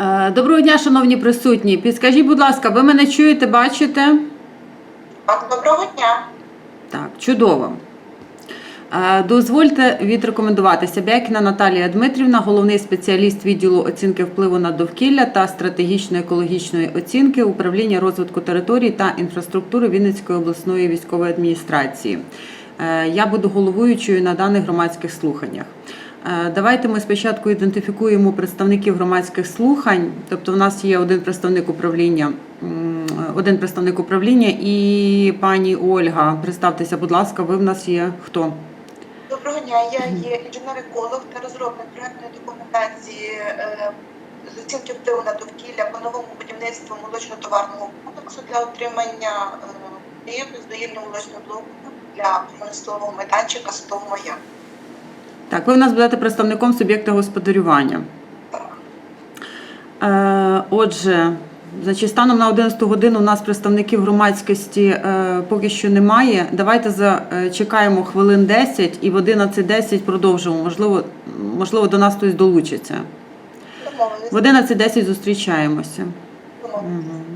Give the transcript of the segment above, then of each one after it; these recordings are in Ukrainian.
Е, Доброго дня, шановні присутні. Підскажіть, будь ласка, ви мене чуєте, бачите? Так, доброго дня. Так, чудово. Е, Дозвольте відрекомендувати Сябякіна Наталія Дмитрівна, головний спеціаліст відділу оцінки впливу на довкілля та стратегічної екологічної оцінки управління розвитку територій та інфраструктури Вінницької обласної військової адміністрації. Е, Я буду головуючою на даних громадських слуханнях. Е, Давайте ми спочатку ідентифікуємо представників громадських слухань. Тобто, в нас є один представник управління, один представник управління і пані Ольга. Представтеся, будь ласка, ви в нас є хто? Доброго дня. Я є інженер-еколог та розробник проектної документації е, з оцінки впливу на довкілля по новому будівництву молочно-товарного комплексу для отримання е, з доїльного молочного блоку для промислового майданчика «Стов моя». Так, ви в нас будете представником суб'єкта господарювання. Е, Отже, значить, станом на 11 годину у нас представників громадськості е, поки що немає. Давайте зачекаємо хвилин 10 і в 11.10 продовжимо. Можливо, можливо, до нас хтось долучиться. В 11.10 зустрічаємося. Домовились.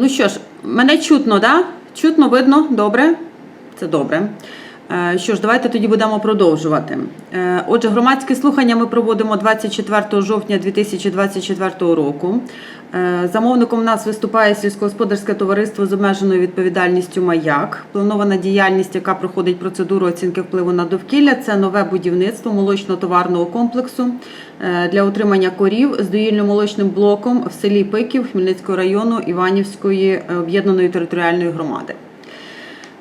Ну що ж, мене чутно, да? Чутно, видно? Добре? Це добре. Е, Що ж, давайте тоді будемо продовжувати. Е, Отже, громадські слухання ми проводимо 24 жовтня 2024 року. Е, Замовником у нас виступає сільськогосподарське товариство з обмеженою відповідальністю Маяк. Планована діяльність, яка проходить процедуру оцінки впливу на довкілля, це нове будівництво молочно-товарного комплексу е, для утримання корів з доїльно-молочним блоком в селі Пиків Хмельницького району Іванівської е, об'єднаної територіальної громади.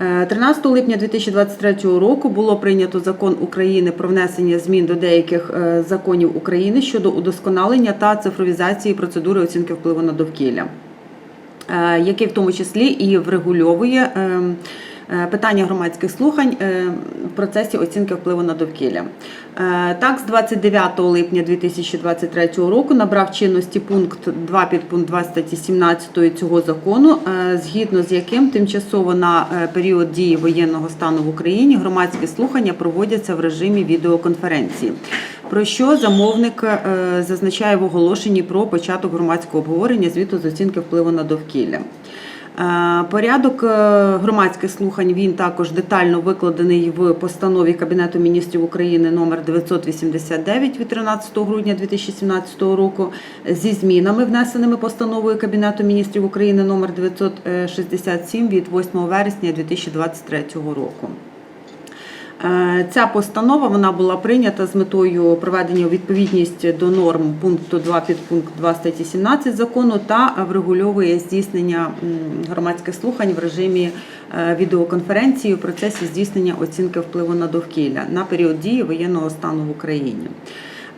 Е, 13 липня 2023 року було прийнято закон України про внесення змін до деяких е, законів України щодо удосконалення та цифровізації процедури оцінки впливу на довкілля, е, який в тому числі і врегульовує е, е, питання громадських слухань е, в процесі оцінки впливу на довкілля. Е, Так, з 29 липня 2023 року набрав чинності пункт 2 підпункт 2 статті 17 цього закону, е, згідно з яким тимчасово на е, період дії воєнного стану в Україні громадські слухання проводяться в режимі відеоконференції. Про що замовник е, зазначає в оголошенні про початок громадського обговорення звіту з оцінки впливу на довкілля. Е, Порядок е, громадських слухань він також детально викладений в постанові Кабінету міністрів України номер 989 від 13 грудня 2017 року зі змінами, внесеними постановою Кабінету міністрів України номер 967 від 8 вересня 2023 року. Е, Ця постанова вона була прийнята з метою проведення у відповідність до норм пункту 2 підпункт 2 статті 17 закону та врегульовує здійснення громадських слухань в режимі е, відеоконференції у процесі здійснення оцінки впливу на довкілля на період дії воєнного стану в Україні.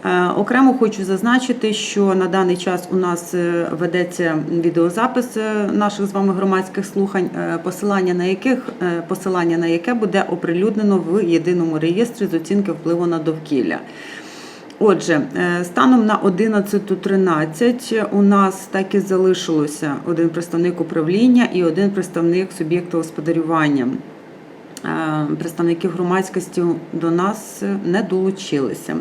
Е, Окремо хочу зазначити, що на даний час у нас е, ведеться відеозапис е, наших з вами громадських слухань, посилання на яких посилання на яке буде оприлюднено в єдиному реєстрі з оцінки впливу на довкілля. Отже, станом на 11.13 у нас так і залишилося один представник управління і один представник суб'єкту господарювання. Представники громадськості до нас не долучилися.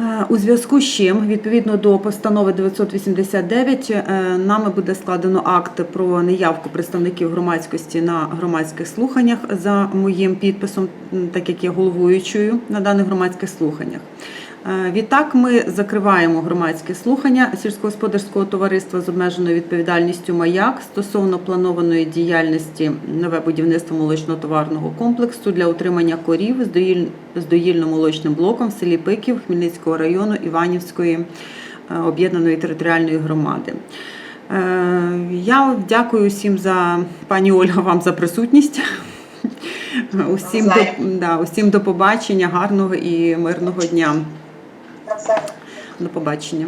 Е, У зв'язку з чим, відповідно до постанови 989, е, нами буде складено акт про неявку представників громадськості на громадських слуханнях за моїм підписом, так як я головуючою на даних громадських слуханнях. Е, Відтак ми закриваємо громадські слухання сільськогосподарського товариства з обмеженою відповідальністю Маяк стосовно планованої діяльності нове будівництво молочно-товарного комплексу для утримання корів з доїльно-молочним блоком в селі Пиків Хмельницького району Іванівської е, об'єднаної територіальної громади. Е, Я дякую всім за пані Ольга вам за присутність. Усім до, да, усім до побачення, гарного і мирного дня. До побачення.